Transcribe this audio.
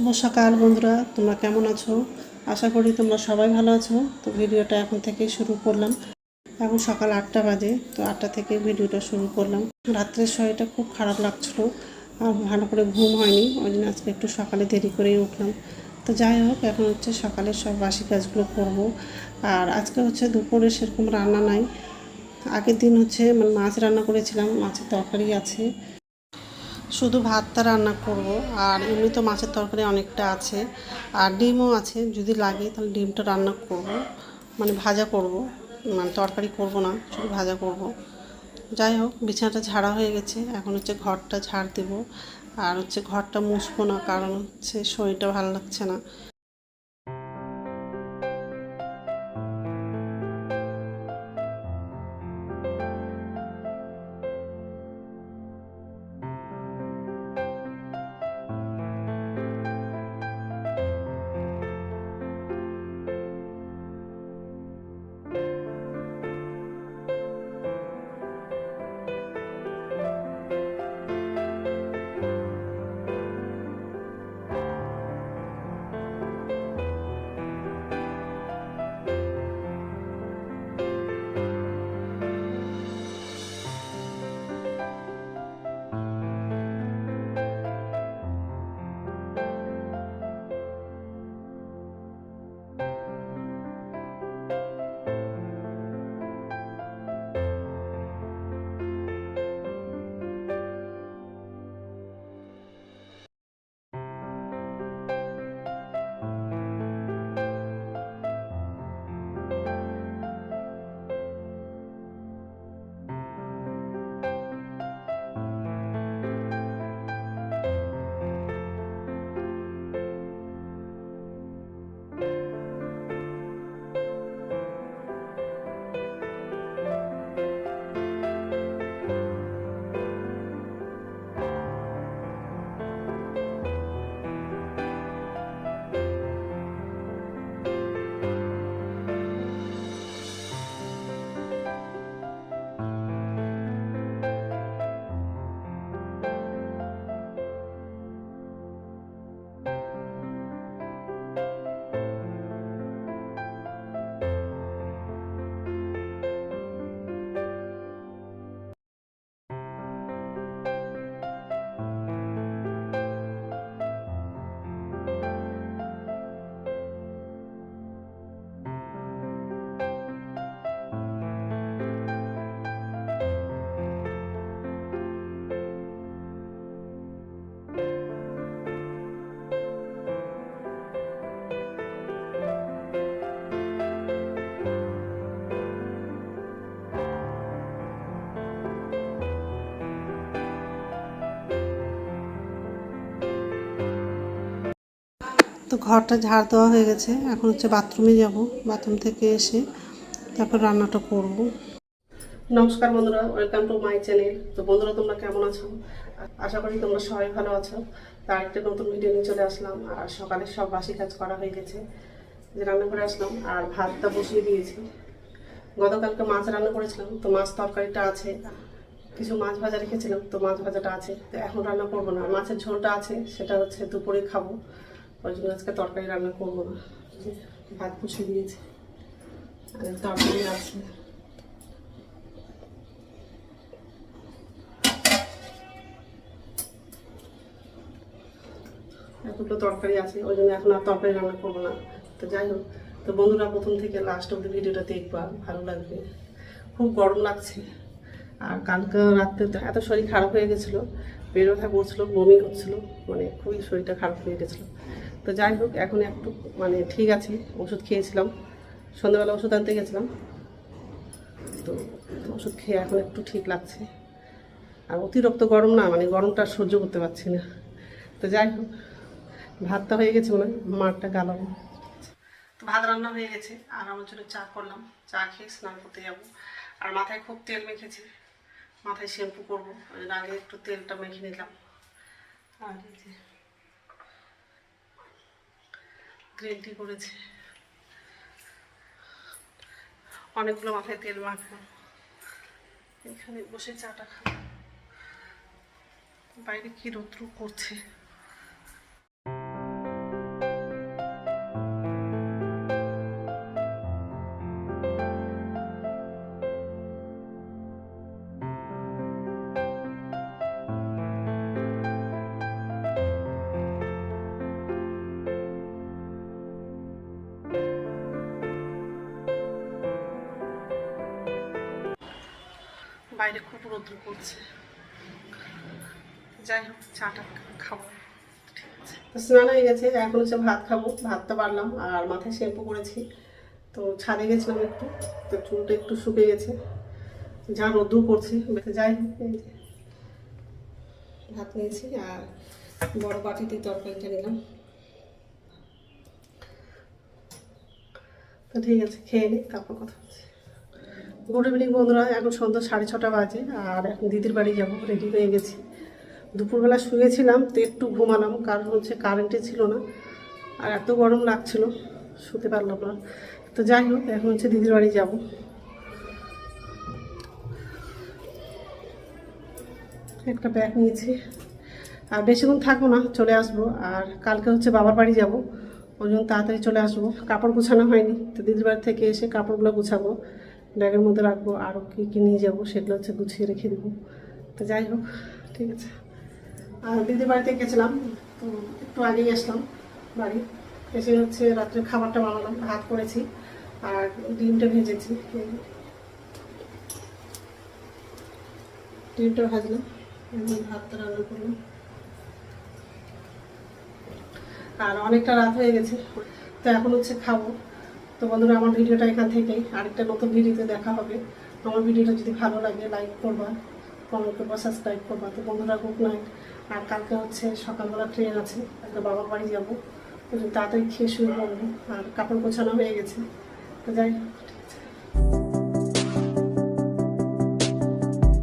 শুভ সকাল বন্ধুরা, তোমরা কেমন আছো? আশা করি তোমরা সবাই ভালো আছো। তো ভিডিওটা এখন থেকেই শুরু করলাম। এখন সকাল আটটা বাজে, তো আটটা থেকে ভিডিওটা শুরু করলাম। রাত্রের শরীরটা খুব খারাপ লাগছিল। আর ভালো করে ঘুম হয়নি, ওই জন্য আজকে একটু সকালে দেরি করেই উঠলাম। তো যাই হোক, এখন হচ্ছে সকালের সব বাসি কাজগুলো করব। আর আজকে হচ্ছে দুপুরে সেরকম রান্না নাই। আগের দিন হচ্ছে মানে মাছ রান্না করেছিলাম, মাছের তরকারি আছে। শুধু ভাতটা রান্না করব, আর এমনি তো মাছের তরকারি অনেকটা আছে, আর ডিমও আছে, যদি লাগে তাহলে ডিমটা রান্না করব মানে ভাজা করব মানে তরকারি করব না, শুধু ভাজা করব। যাই হোক, বিছানাটা ঝাড়া হয়ে গেছে, এখন হচ্ছে ঘরটা ঝাড় দেব, আর হচ্ছে ঘরটা মুছবো না, কারণ হচ্ছে শরীরটা ভালো লাগছে না। তো ঘরটা ঝাড় দেওয়া হয়ে গেছে। এখন হচ্ছে বাথরুমে যাব। বাথরুম থেকে এসে তারপর রান্নাটা করব। নমস্কার বন্ধুরা, ওয়েলকাম টু মাই চ্যানেল। তো বন্ধুরা, তোমরা কেমন আছো? আশা করি তোমরা সবাই ভালো আছো। তার একটা নতুন ভিডিও নিয়ে চলে আসলাম। আর সকালে সব বাসি কাজ করা হয়ে গেছে। যে রান্না করে আসলাম, আর ভাতটা বসিয়ে দিয়েছি। গতকালকে মাছ রান্না করেছিলাম, তো মাছ তরকারিটা আছে। কিছু মাছ ভাজা রেখেছিলাম, তো মাছ ভাজাটা আছে। তো এখন রান্না করব না। মাছের ঝোলটা আছে, সেটা হচ্ছে দুপুরে খাব। ওই জন্য আজকে তরকারি রান্না করব। না ভাত বসিয়ে দিয়েছি। আর তরকারি আছে। এতগুলো তরকারি আছে, ওই জন্য এখন আর তরকারি রান্না করব না। তো যাই হোক, তো বন্ধুরা প্রথম থেকে লাস্ট অব্দি ভিডিওটা দেখবা, ভালো লাগবে। খুব গরম লাগছে। আর কালকে রাত্রে এত শরীর খারাপ হয়ে গেছিল বেরোথা করছিল বমি হচ্ছিল মানে খুবই শরীরটা খারাপ হয়ে গেছিল। তো যাই হোক, এখন একটু মানে ঠিক আছে, ওষুধ খেয়েছিলাম। সন্ধ্যাবেলা ওষুধ আনতে গেছিলাম। তো ওষুধ খেয়ে এখন একটু ঠিক লাগছে। আর অতিরিক্ত গরম না মানে গরমটা সহ্য করতে পারছি না। তো যাই হোক, ভাতটা হয়ে গেছে মনে হয় মাঠটা গালাম তো ভাত রান্না হয়ে গেছে, আর আমার জন্য চা করলাম। চা খেয়ে স্নান করতে যাব। আর মাথায় খুব তেল মেখেছি। মাথায় শ্যাম্পু করব। আগে একটু তেলটা মেখে নিলাম। আর এই যে গ্রিন করেছে। অনেকগুলো মাথায় তেল মাখবো এখানে বসে চাটা খাব। বাইরে কি রৌদ্র করছে? বাইরে খুব রোদ্র পড়ছে যাই হোক, চাটা খাব। স্নান হয়ে গেছে, এখন হচ্ছে ভাত খাব। ভাতটা পারলাম, আর মাথায় শ্যাম্পু করেছি। তো ছাদে গেছিলাম একটু, তো চুলটা একটু শুকে গেছে। যা রোদ্র পড়ছে যাই হোক ভাত নিয়েছি, আর বড় বাটিতে তরকারিটা নিলাম। তো ঠিক আছে, খেয়ে নিই তারপর কথা হচ্ছে। গুড ইভিনিং বন্ধুরা। এখন সন্ধ্যা সাড়ে ছটা বাজে, আর এখন দিদির বাড়ি যাব রেডি হয়ে গেছি। দুপুরবেলা শুয়েছিলাম, তো একটু ঘুমালাম, কারণ হচ্ছে কারেন্টে ছিল না, আর এত গরম লাগছিল, শুতে পারলাম না। তো যাই হোক, এখন হচ্ছে দিদির বাড়ি যাব। একটা ব্যাগ নিয়েছি। আর বেশিক্ষণ থাকব না, চলে আসব। আর কালকে হচ্ছে বাবার বাড়ি যাব, ওই জন্য তাড়াতাড়ি চলে আসব। কাপড় গুছানো হয়নি, তো দিদির বাড়ি থেকে এসে কাপড়গুলো গুছাবো। ব্যাগের মধ্যে রাখব আরও কী কী নিয়ে যাব সেগুলো হচ্ছে গুছিয়ে রেখে দেবো। তো যাই হোক, ঠিক আছে। আর দিদির বাড়িতে গেছিলাম, তো একটু আগেই আসলাম বাড়ি। এসে হচ্ছে রাত্রে খাবারটা বানালাম, ভাত করেছি আর ডিমটা ভেজেছি। ডিমটা ভাজলাম ভাতটা রান্না করলাম। আর অনেকটা রাত হয়ে গেছে, তো এখন হচ্ছে খাব। তো বন্ধুরা, আমার ভিডিওটা এখান থেকে আরেকটা নতুন ভিডিওতে দেখা হবে। আমার ভিডিওটা যদি ভালো লাগে লাইক করবা কমেন্ট করবা সাবস্ক্রাইব করবা। তো বন্ধুরা গুড নাইট আর কালকে হচ্ছে সকালবেলা ট্রেন আছে, একটা বাবার বাড়ি যাব। তাড়াতাড়ি খেয়ে শুরু করব আর কাপড় গোছানো হয়ে গেছে। তো যাই